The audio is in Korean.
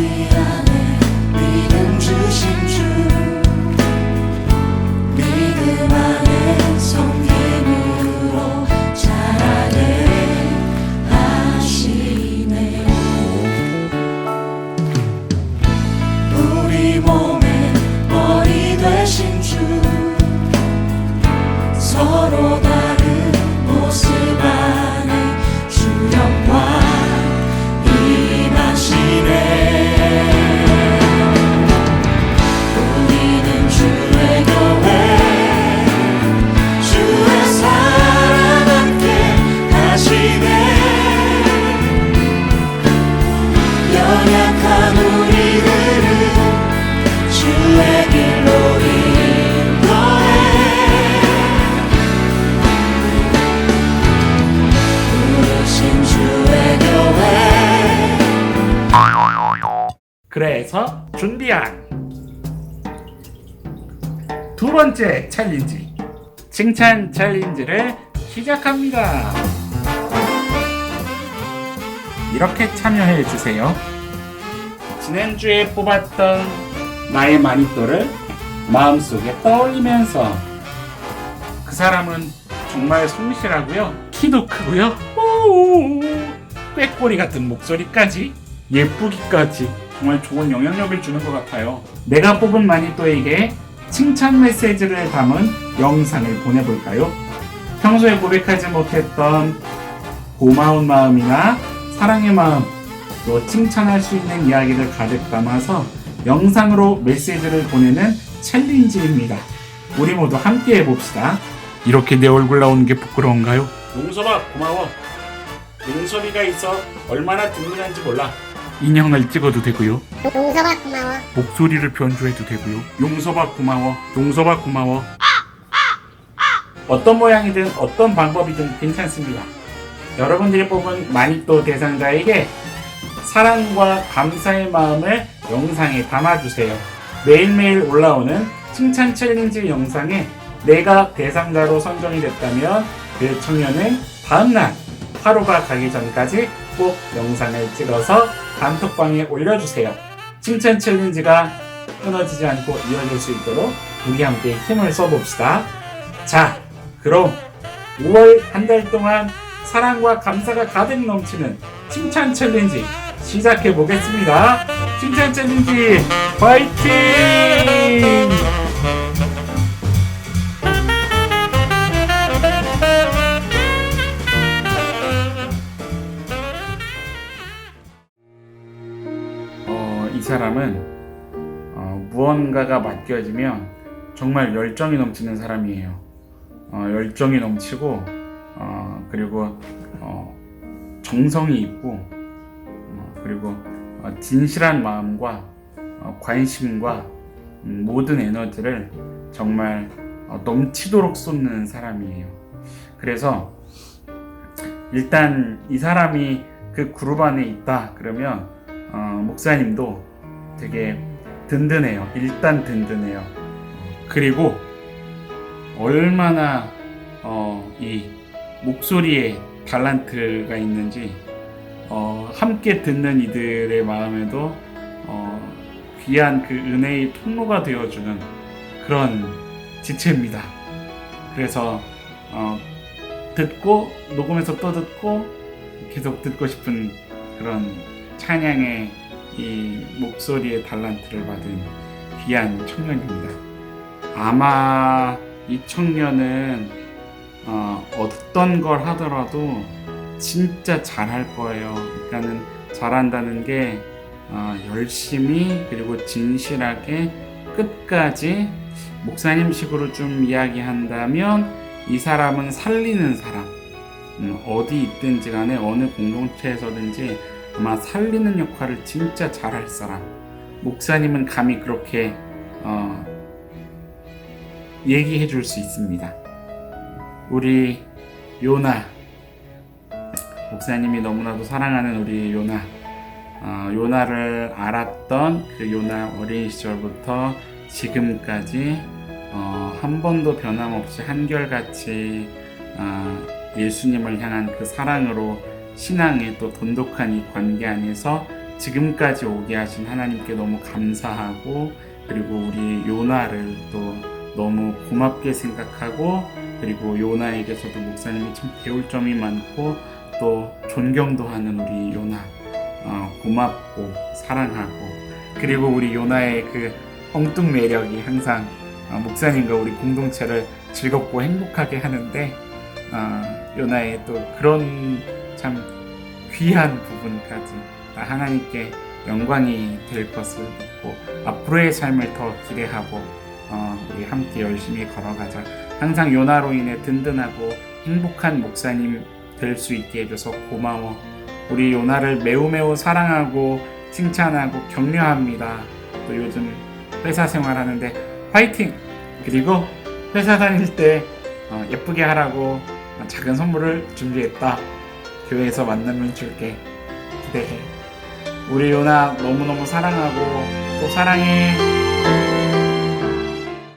we are. 그래서 준비한 두 번째 챌린지 칭찬 챌린지를 시작합니다. 이렇게 참여해 주세요. 지난주에 뽑았던 나의 마니또를 마음속에 떠올리면서 그 사람은 정말 성실하고요. 키도 크고요. 오, 꾀꼬리 같은 목소리까지 예쁘기까지 정말 좋은 영향력을 주는 것 같아요. 내가 뽑은 마니또에게 칭찬 메시지를 담은 영상을 보내볼까요? 평소에 고백하지 못했던 고마운 마음이나 사랑의 마음, 또 칭찬할 수 있는 이야기를 가득 담아서 영상으로 메시지를 보내는 챌린지입니다. 우리 모두 함께 해봅시다. 이렇게 내 얼굴 나오는 게 부끄러운가요? 용서봐 고마워. 용섭이가 있어 얼마나 든든한지 몰라. 인형을 찍어도 되고요. 용서가 고마워. 목소리를 변조해도 되고요. 용서봐 고마워. 용서봐 고마워. 어떤 모양이든 어떤 방법이든 괜찮습니다. 여러분들이 뽑은 마니또 대상자에게 사랑과 감사의 마음을 영상에 담아주세요. 매일매일 올라오는 칭찬 챌린지 영상에 내가 대상자로 선정이 됐다면 그 청년은 다음날 하루가 가기 전까지 꼭 영상을 찍어서 단톡방에 올려주세요. 칭찬 챌린지가 끊어지지 않고 이어질 수 있도록 우리 함께 힘을 써봅시다. 자, 그럼 5월 한 달 동안 사랑과 감사가 가득 넘치는 칭찬 챌린지 시작해 보겠습니다. 칭찬 챌린지 화이팅! 사람은 어, 무언가가 맡겨지면 정말 열정이 넘치는 사람이에요. 어, 열정이 넘치고 어, 그리고 어, 정성이 있고 어, 그리고 어, 진실한 마음과 어, 관심과 음, 모든 에너지를 정말 어, 넘치도록 쏟는 사람이에요. 그래서 일단 이 사람이 그 그룹 안에 있다 그러면 어, 목사님도 되게 든든해요. 일단 든든해요. 그리고 얼마나 어, 이 목소리에 달란트가 있는지 어, 함께 듣는 이들의 마음에도 어, 귀한 그 은혜의 통로가 되어주는 그런 지체입니다. 그래서 어, 듣고 녹음해서 또 듣고 계속 듣고 싶은 그런 찬양의 이 목소리의 달란트를 받은 귀한 청년입니다. 아마 이 청년은 어, 어떤 걸 하더라도 진짜 잘할 거예요. 그러니까는 잘한다는 게 어, 열심히 그리고 진실하게 끝까지 목사님식으로 좀 이야기한다면 이 사람은 살리는 사람. 음, 어디 있든지 간에 어느 공동체에서든지 아마 살리는 역할을 진짜 잘할 사람. 목사님은 감히 그렇게 어, 얘기해 줄 수 있습니다. 우리 요나 목사님이 너무나도 사랑하는 우리 요나 어, 요나를 알았던 그 요나 어린 시절부터 지금까지 어, 한 번도 변함없이 한결같이 어, 예수님을 향한 그 사랑으로 신앙의 또 돈독한 이 관계 안에서 지금까지 오게 하신 하나님께 너무 감사하고 그리고 우리 요나를 또 너무 고맙게 생각하고 그리고 요나에게서도 목사님이 참 배울 점이 많고 또 존경도 하는 우리 요나 어, 고맙고 사랑하고 그리고 우리 요나의 그 엉뚱 매력이 항상 어, 목사님과 우리 공동체를 즐겁고 행복하게 하는데 어, 요나의 또 그런 참 귀한 부분까지 다 하나님께 영광이 될 것을 믿고 앞으로의 삶을 더 기대하고 어, 우리 함께 열심히 걸어가자. 항상 요나로 인해 든든하고 행복한 목사님 될 수 있게 해줘서 고마워. 우리 요나를 매우 매우 사랑하고 칭찬하고 격려합니다. 또 요즘 회사 생활하는데 화이팅! 그리고 회사 다닐 때 어, 예쁘게 하라고 작은 선물을 준비했다. 교회에서 만나면 줄게. 기대해. 우리 요나 너무너무 사랑하고 또 사랑해.